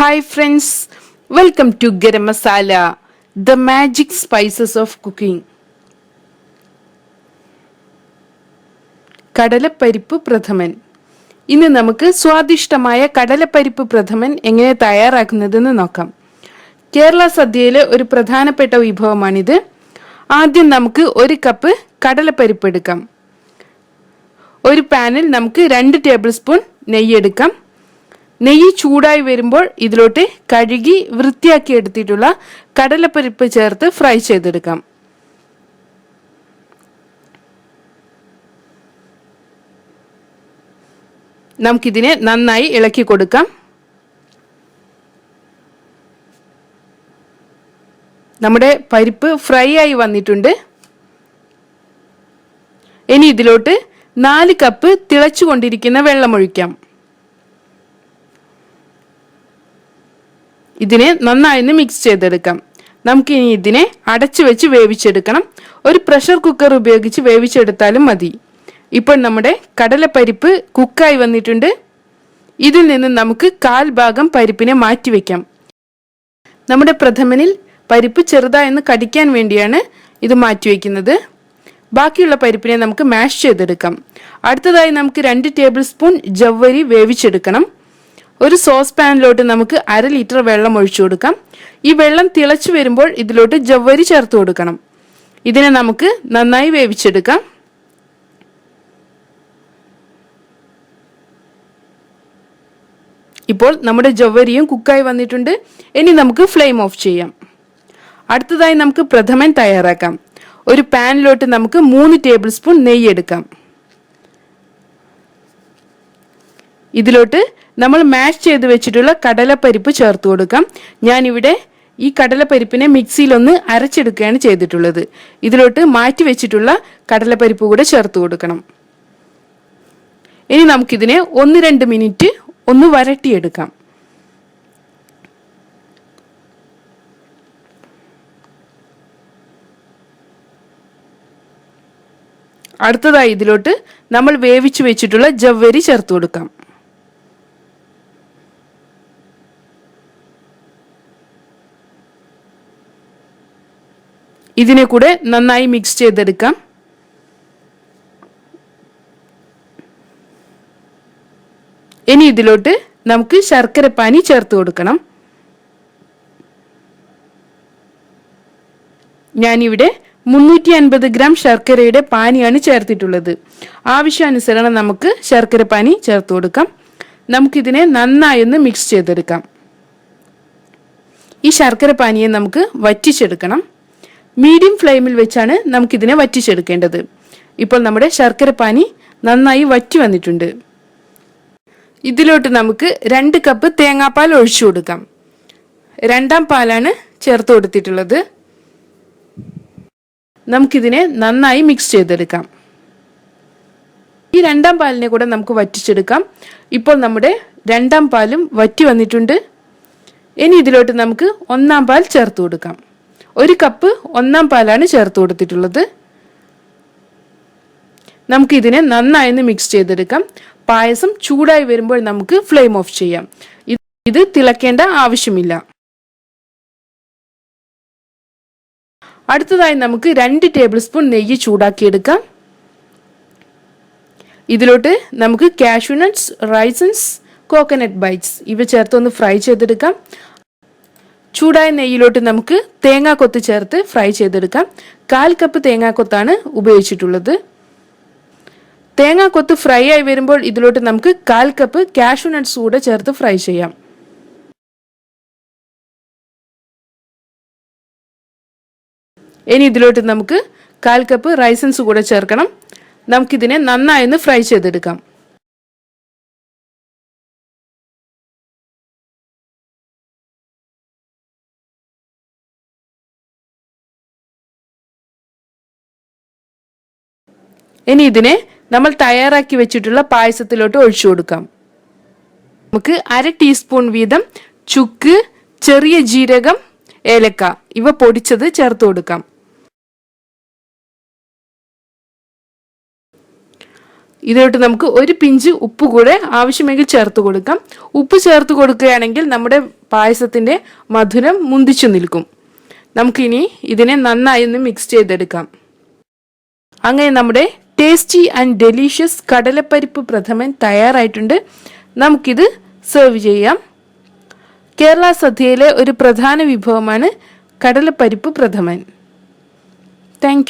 Hi friends welcome to garam masala the magic spices of cooking കടലപ്പരിപ്പ് പ്രഥമൻ. ഇന്ന് നമുക്ക് സ്വാദിഷ്ടമായ കടലപ്പരിപ്പ് പ്രഥമൻ എങ്ങനെ തയ്യാറാക്കുന്നതെന്ന് നോക്കാം. കേരള സദ്യയിലെ ഒരു പ്രധാനപ്പെട്ട വിഭവമാണിത്. ആദ്യം നമുക്ക് ഒരു കപ്പ് കടലപ്പരിപ്പ് എടുക്കാം. ഒരു പാനിൽ നമുക്ക് രണ്ട് ടേബിൾ സ്പൂൺ നെയ്യ് എടുക്കാം. നെയ്യ് ചൂടായി വരുമ്പോൾ ഇതിലോട്ട് കഴുകി വൃത്തിയാക്കി എടുത്തിട്ടുള്ള കടലപ്പരിപ്പ് ചേർത്ത് ഫ്രൈ ചെയ്തെടുക്കാം. നമുക്കിതിനെ നന്നായി ഇളക്കി കൊടുക്കാം. നമ്മുടെ പരിപ്പ് ഫ്രൈ ആയി വന്നിട്ടുണ്ട്. ഇനി ഇതിലോട്ട് നാല് കപ്പ് തിളച്ചുകൊണ്ടിരിക്കുന്ന വെള്ളം ഇതിനെ നന്നായി മിക്സ് ചെയ്തെടുക്കാം. നമുക്ക് ഇനി ഇതിനെ അടച്ചു വെച്ച് വേവിച്ചെടുക്കണം. ഒരു പ്രഷർ കുക്കർ ഉപയോഗിച്ച് വേവിച്ചെടുത്താലും മതി. ഇപ്പോൾ നമ്മുടെ കടലപ്പരിപ്പ് കുക്കായി വന്നിട്ടുണ്ട്. ഇതിൽ നിന്ന് നമുക്ക് കാൽ ഭാഗം പരിപ്പിനെ മാറ്റിവെക്കാം നമ്മുടെ പ്രഥമനിൽ പരിപ്പ് ചെറുതായെന്ന് കടിക്കാൻ വേണ്ടിയാണ് ഇത് മാറ്റിവെക്കുന്നത് ബാക്കിയുള്ള പരിപ്പിനെ നമുക്ക് മാഷ് ചെയ്തെടുക്കാം. അടുത്തതായി നമുക്ക് രണ്ട് ടേബിൾ സ്പൂൺ ജവ്വരി വേവിച്ചെടുക്കണം. ഒരു സോസ് പാനിലോട്ട് നമുക്ക് അര ലിറ്റർ വെള്ളം ഒഴിച്ചു കൊടുക്കാം. ഈ വെള്ളം തിളച്ചു വരുമ്പോൾ ഇതിലോട്ട് ജവ്വരി ചേർത്ത് കൊടുക്കണം. ഇതിനെ നമുക്ക് നന്നായി വേവിച്ചെടുക്കാം. ഇപ്പോൾ നമ്മുടെ ജവ്വരിയും കുക്കായി വന്നിട്ടുണ്ട്. ഇനി നമുക്ക് ഫ്ലെയിം ഓഫ് ചെയ്യാം. അടുത്തതായി നമുക്ക് പ്രഥമൻ തയ്യാറാക്കാം. ഒരു പാനിലോട്ട് നമുക്ക് മൂന്ന് ടേബിൾ സ്പൂൺ നെയ്യ് എടുക്കാം. ഇതിലോട്ട് നമ്മൾ മാഷ് ചെയ്ത് വെച്ചിട്ടുള്ള കടലപ്പരിപ്പ് ചേർത്ത് കൊടുക്കാം. ഞാനിവിടെ ഈ കടലപ്പരിപ്പിനെ മിക്സിയിലൊന്ന് അരച്ചെടുക്കുകയാണ് ചെയ്തിട്ടുള്ളത്. ഇതിലോട്ട് മാറ്റി വെച്ചിട്ടുള്ള കടലപ്പരിപ്പ് കൂടെ ചേർത്ത് കൊടുക്കണം. ഇനി നമുക്കിതിനെ ഒന്ന് രണ്ട് മിനിറ്റ് ഒന്ന് വരട്ടിയെടുക്കാം. അടുത്തതായി ഇതിലോട്ട് നമ്മൾ വേവിച്ചു വെച്ചിട്ടുള്ള ജവ്വരി ചേർത്ത് കൊടുക്കാം. ഇതിനെ കൂടെ നന്നായി മിക്സ് ചെയ്തെടുക്കാം. ഇനി ഇതിലോട്ട് നമുക്ക് ശർക്കര പാനി ചേർത്ത് കൊടുക്കണം. ഞാനിവിടെ മുന്നൂറ്റി അൻപത് ഗ്രാം ശർക്കരയുടെ പാനിയാണ് ചേർത്തിട്ടുള്ളത്. ആവശ്യാനുസരണം നമുക്ക് ശർക്കര പാനി ചേർത്ത് കൊടുക്കാം. നമുക്കിതിനെ നന്നായി ഒന്ന് മിക്സ് ചെയ്തെടുക്കാം. ഈ ശർക്കര പാനിയെ നമുക്ക് വറ്റിച്ചെടുക്കണം. മീഡിയം ഫ്ലെയിമിൽ വെച്ചാണ് നമുക്കിതിനെ വറ്റിച്ചെടുക്കേണ്ടത്. ഇപ്പോൾ നമ്മുടെ ശർക്കര പാനി നന്നായി വറ്റി വന്നിട്ടുണ്ട്. ഇതിലോട്ട് നമുക്ക് രണ്ട് കപ്പ് തേങ്ങാപ്പാൽ ഒഴിച്ചു കൊടുക്കാം. രണ്ടാം പാലാണ് ചേർത്ത് കൊടുത്തിട്ടുള്ളത്. നമുക്കിതിനെ നന്നായി മിക്സ് ചെയ്തെടുക്കാം. ഈ രണ്ടാം പാലിനെ കൂടെ നമുക്ക് വറ്റിച്ചെടുക്കാം. ഇപ്പോൾ നമ്മുടെ രണ്ടാം പാലും വറ്റി വന്നിട്ടുണ്ട്. ഇനി ഇതിലോട്ട് നമുക്ക് ഒന്നാം പാൽ ചേർത്ത് കൊടുക്കാം. ഒരു കപ്പ് ഒന്നാം പാലാണ് ചേർത്ത് കൊടുത്തിട്ടുള്ളത്. നമുക്ക് ഇതിനെ നന്നായി മിക്സ് ചെയ്തെടുക്കാം. പായസം ചൂടായി വരുമ്പോൾ നമുക്ക് ഫ്ലെയിം ഓഫ് ചെയ്യാം. ഇത് തിളക്കേണ്ട ആവശ്യമില്ല. അടുത്തതായി നമുക്ക് രണ്ട് ടേബിൾ സ്പൂൺ നെയ്യ് ചൂടാക്കിയെടുക്കാം. ഇതിലോട്ട് നമുക്ക് കാഷ്യൂനട്ട്സ് റൈസൻസ് കോക്കനട്ട് ബൈറ്റ്സ് ഇവ ചേർത്ത് ഒന്ന് ഫ്രൈ ചെയ്തെടുക്കാം. ചൂടായ നെയ്യിലോട്ട് നമുക്ക് തേങ്ങാക്കൊത്ത് ചേർത്ത് ഫ്രൈ ചെയ്തെടുക്കാം. കാൽ കപ്പ് തേങ്ങാക്കൊത്താണ് ഉപയോഗിച്ചിട്ടുള്ളത്. തേങ്ങാക്കൊത്ത് ഫ്രൈ ആയി വരുമ്പോൾ ഇതിലോട്ട് നമുക്ക് കാൽ കപ്പ് കാഷ്യൂ നട്ട്സ് കൂടെ ചേർത്ത് ഫ്രൈ ചെയ്യാം. ഇനി ഇതിലോട്ട് നമുക്ക് കാൽ കപ്പ് റൈസൻസ് കൂടെ ചേർക്കണം. നമുക്കിതിനെ നന്നായി ഒന്ന് ഫ്രൈ ചെയ്തെടുക്കാം. ഇനി ഇതിനെ നമ്മൾ തയ്യാറാക്കി വെച്ചിട്ടുള്ള പായസത്തിലോട്ട് ഒഴിച്ചു കൊടുക്കാം. നമുക്ക് അര ടീസ്പൂൺ വീതം ചുക്ക് ചെറിയ ജീരകം ഏലക്ക ഇവ പൊടിച്ചത് ചേർത്ത് കൊടുക്കാം. ഇതിലോട്ട് നമുക്ക് ഒരു പിഞ്ച് ഉപ്പ് കൂടെ ആവശ്യമെങ്കിൽ ചേർത്ത് കൊടുക്കാം. ഉപ്പ് ചേർത്ത് കൊടുക്കുകയാണെങ്കിൽ നമ്മുടെ പായസത്തിന്റെ മധുരം മുന്തിച്ചു നിൽക്കും. നമുക്കിനി ഇതിനെ നന്നായി ഒന്ന് മിക്സ് ചെയ്തെടുക്കാം. അങ്ങനെ നമ്മുടെ ടേസ്റ്റി ആൻഡ് ഡെലീഷ്യസ് കടലപ്പരിപ്പ് പ്രഥമൻ തയ്യാറായിട്ടുണ്ട്. നമുക്കിത് സെർവ് ചെയ്യാം. കേരള സദ്യയിലെ ഒരു പ്രധാന വിഭവമാണ് കടലപ്പരിപ്പ് പ്രഥമൻ. താങ്ക്